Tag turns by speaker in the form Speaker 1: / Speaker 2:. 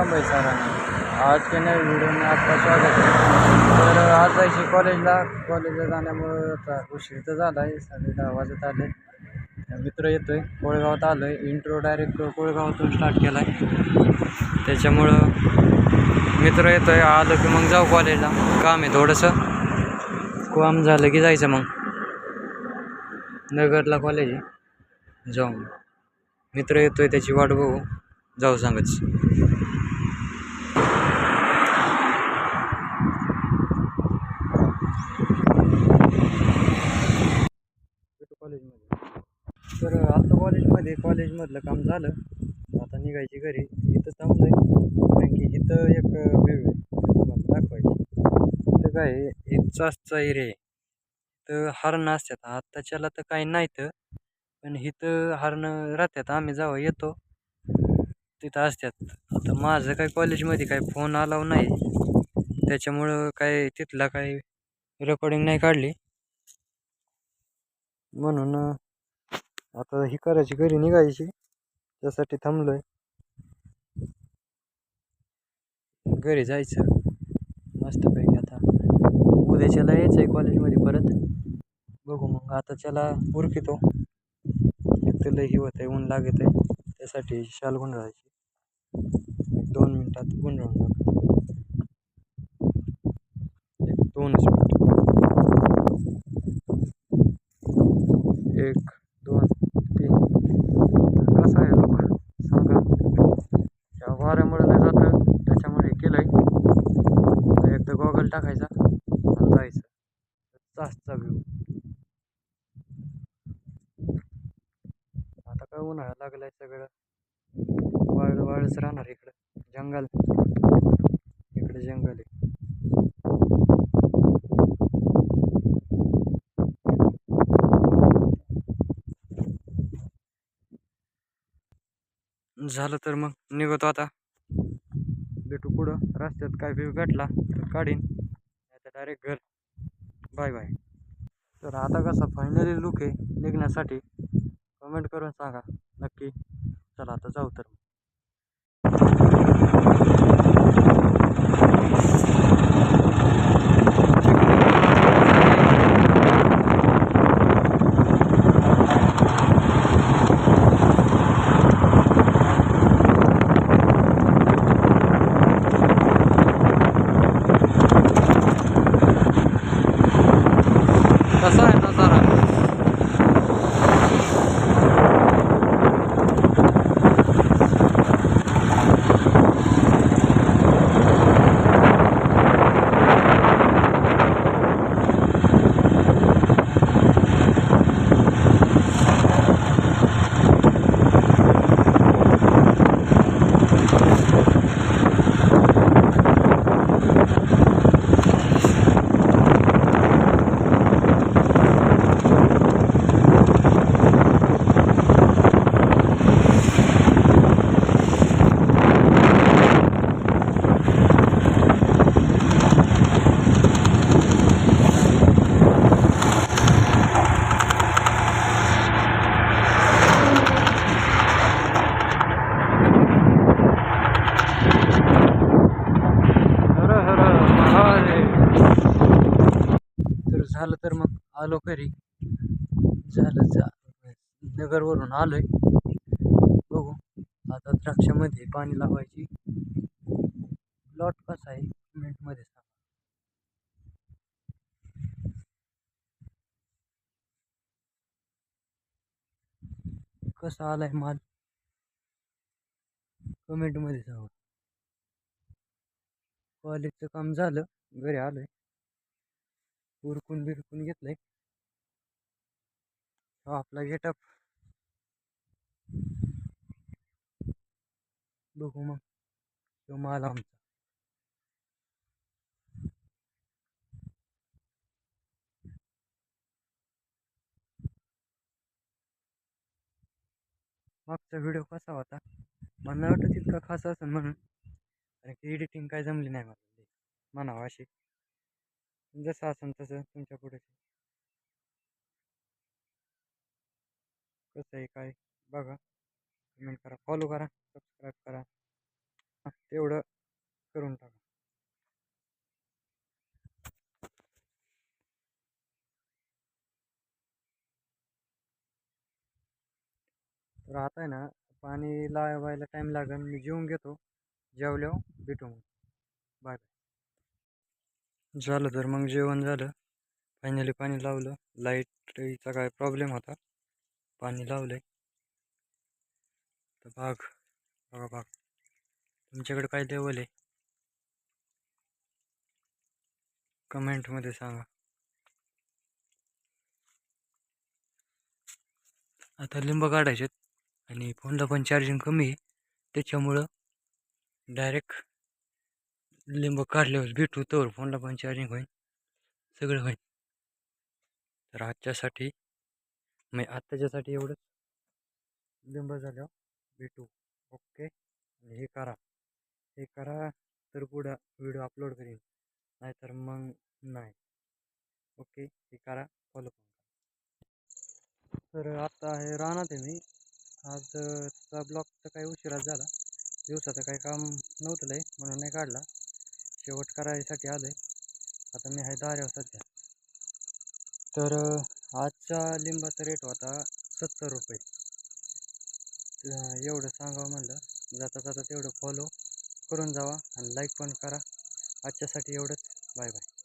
Speaker 1: नाव बैसा सरांनी आज के नवीन व्हिडिओने आपलं स्वागत तर आज जायची कॉलेजला कॉलेजला जाण्यामुळं आता उशीर तर झाला आहे साडे दहा वाजत आले. मित्र येतो आहे कोळगावात आलो आहे इंट्रो डायरेक्ट कोळगावातून स्टार्ट केला आहे त्याच्यामुळं मित्र येतो आहे आलं की मग जाऊ कॉलेजला काम आहे थोडंसं. काम झालं की जायचं मग. नगरला कॉलेज आहे. जाऊ मित्र मित्र येतोय. त्याची वाट बघू. जाऊ सांगच कॉलेजमध्ये तर आता कॉलेजमध्ये कॉलेजमधलं काम झालं. आता निघायची घरी. इथं थांबलोय. कारण की इथं एक व्ह्यू आहे. तुम्हाला दाखवायची. इथं काय एक चासचा एरिया आहे. तर हरणं असतात. आत्ताच्याला तर काही नाही तर पण इथं हरणं राहतात. आम्ही जावं येतो तिथं असतात. आता माझं काय कॉलेजमध्ये काय फोन आलाव नाही. त्याच्यामुळं काय तिथला काही रेकॉर्डिंग नाही काढली. म्हणून आता ही करायची घरी निघायची. त्यासाठी थांबलोय. घरी जायचं. मस्तपैकी आता. उद्याच्याला यायचं आहे कॉलेजमध्ये परत. बघू मग आता चला उरकितो. एक तर लई ही होत आहे ऊन लागत आहे त्यासाठी शाल गुंडाळायची. एक दोन मिनटात गुंडाळून टाक. एक दोनच मिनिट एक दोन. कसं आहे लोक सांगा. या वाऱ्यामुळे नाही जातं त्याच्यामुळे केलं आहे एकदा गॉगल टाकायचा आणि जायचं. जास्तचा व्ह्यू आता काय उन्हाळा लागलाय सगळं. वाळ वाळच राहणार इकडं. जंगल. इकडे जंगल आहे. झालं तर मग निघतो आता. भेटू पुढं. रस्त्यात काय व्ह्यू भेटला तर काढीन. आता डायरेक्ट घर. बाय बाय तर आता कसा फायनली लुक आहे निघण्यासाठी. कमेंट करून सांगा. नक्की. चला आता जाऊ तर कसा आहे नजारा हर हर महादेव तर झालं तर मग आलो घरी. झालं जा नगरवरून आलोय. बघू. आता द्राक्षामध्ये पाणी लावायची. प्लॉट कसा आहे? कमेंटमध्ये सांगा. कसा आलाय माल? कमेंटमध्ये सांगा. कॉलेजचं काम झालं. घरी आलोय. उरकून बिरकून घेतलंय. हा आपला गेटअप बघू मग. तो माल आमचा. मागचा व्हिडिओ कसा होता? मला वाटतं वाटत इतका खास असेल म्हणून. कारण की एडिटिंग काय जमली नाही मला. म्हणावं अशी. जसं असेल तसं तुमच्यापुढे. कसं आहे काय बघा. कमेंट करा. फॉलो करा. सबस्क्राईब करा. तेवढं करून टाका. तर आता आहे ना पाणी लावायला टाईम लागेल मी जेवून घेतो. जेवल्यावर भेटू बाय बाय झालं तर मग जेवण झालं. फायनली पाणी लावलं. लाईटचा काय प्रॉब्लेम होता? पाणी लावलं आहे तर बाग बघा बाग तुमच्याकडे काय लेवल आहे? कमेंटमध्ये सांगा. आता लिंब काढायचे आणि फोनला पण चार्जिंग कमी आहे. त्याच्यामुळं डायरेक्ट लिंब काढल्यावर भेटू तर फोनला पण चार्जिंग होईल सगळं होईल तर आजच्यासाठी मी आत्ताच्यासाठी एवढंच. लिंब झाल्यावर भेटू. ओके? आणि हे करा. हे करा तर पुढं व्हिडिओ अपलोड करीन. नाहीतर मग नाही. ओके? हे करा फॉलो करा. तर आता हे राहणार आहे मी. आजचा ब्लॉग तर काही उशिराच झाला. दिवसाचं काही काम नव्हतं लय म्हणून नाही काढला. शेवट करायसाठी आलो आहे आता मी आहे दाऱ्यावर सध्या. तर आजच्या लिंबाचा रेट होता सत्तर रुपये. एवढं सांगावं म्हणलं. जाता जाता तेवढं फॉलो करून जावा आणि लाईक पण करा. आजच्यासाठी एवढंच. Bye bye